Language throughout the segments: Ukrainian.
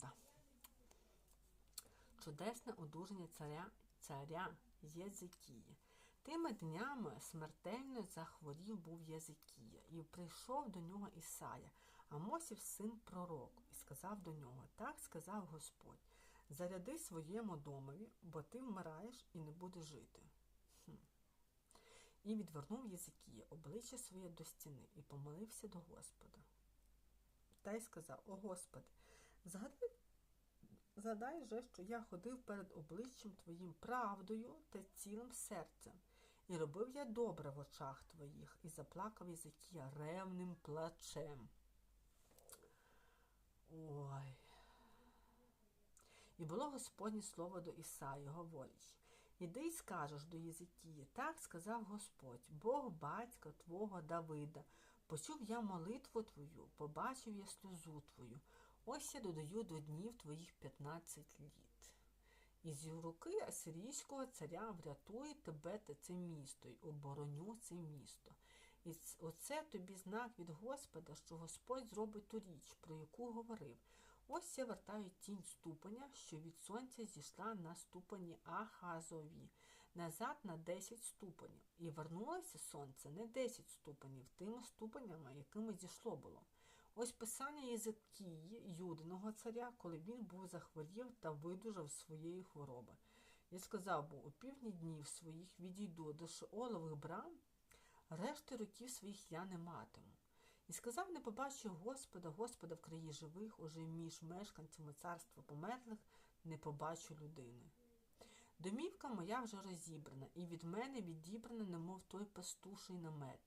Да. Чудесне одужання царя, царя Єзикії. Тими днями смертельно захворів був Єзикія, і прийшов до нього Ісая, Амосів син пророк, і сказав до нього: Так сказав Господь: заряди своєму домові, бо ти вмираєш і не будеш жити. Хм. І відвернув Єзикія обличчя своє до стіни і помолився до Господа. Та й сказав: О Господи, згадай, згадай же, що я ходив перед обличчям Твоїм правдою та цілим серцем, і робив я добре в очах Твоїх, і заплакав Єзикія ревним плачем. Ой. І було Господнє слово до Ісаї, говорячи, Іди й скажеш до Єзикії, так сказав Господь, Бог батька твого Давида. Почув я молитву твою, побачив я сльозу твою. Ось я додаю до днів твоїх 15 літ. І з руки асирійського царя врятує тебе та це місто, й обороню це місто. І оце тобі знак від Господа, що Господь зробить ту річ, про яку говорив. Ось я вертаю тінь ступеня, що від сонця зійшла на ступені Ахазові, назад на 10 ступенів. І вернулося сонце не 10 ступенів, тими ступенями, якими зійшло було. Ось писання Єзикії, юдиного царя, коли він був захворів та видужав своєї хвороби. Я сказав був, у півдні днів своїх відійду до Шеолових брам, решти років своїх я не матиму. І сказав, не побачу Господа, Господа в краї живих, уже між мешканцями царства померлих не побачу людини. Домівка моя вже розібрана, і від мене відібрана, немов той пастуший намет.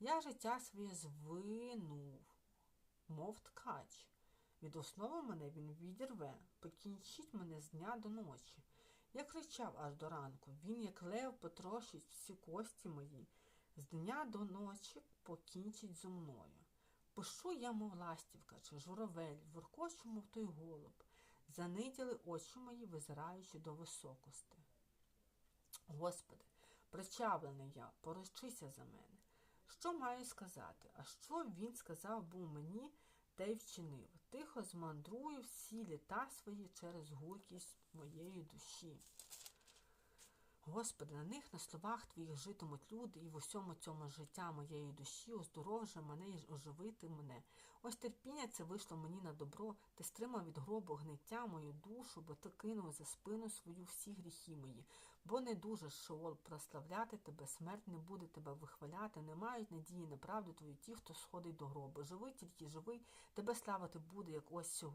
Я життя своє звинув, мов ткач. Від основи мене він відірве, покінчить мене з дня до ночі. Я кричав аж до ранку, він, як лев, потрощить всі кості мої, з дня до ночі покінчить зо мною. Пишу я, мов ластівка, чи журавель, воркочу, мов той голуб, заниділи очі мої, визираючи до високости. Господи, причавлений я, поручися за мене. Що маю сказати? А що він сказав був мені, те й вчинив. Тихо змандрую всі літа свої через гуркість моєї душі. Господи, на них на словах Твоїх житимуть люди, і в усьому цьому життя моєї душі оздоровжи мене і оживити мене. Ось терпіння це вийшло мені на добро, ти стримав від гробу гниття мою душу, бо ти кинув за спину свою всі гріхи мої. Бо не дуже Шеол прославляти тебе, смерть не буде тебе вихваляти, не мають надії на правду твою ті, хто сходить до гробу. Живий тільки живий, тебе славити буде, як ось сьогодні.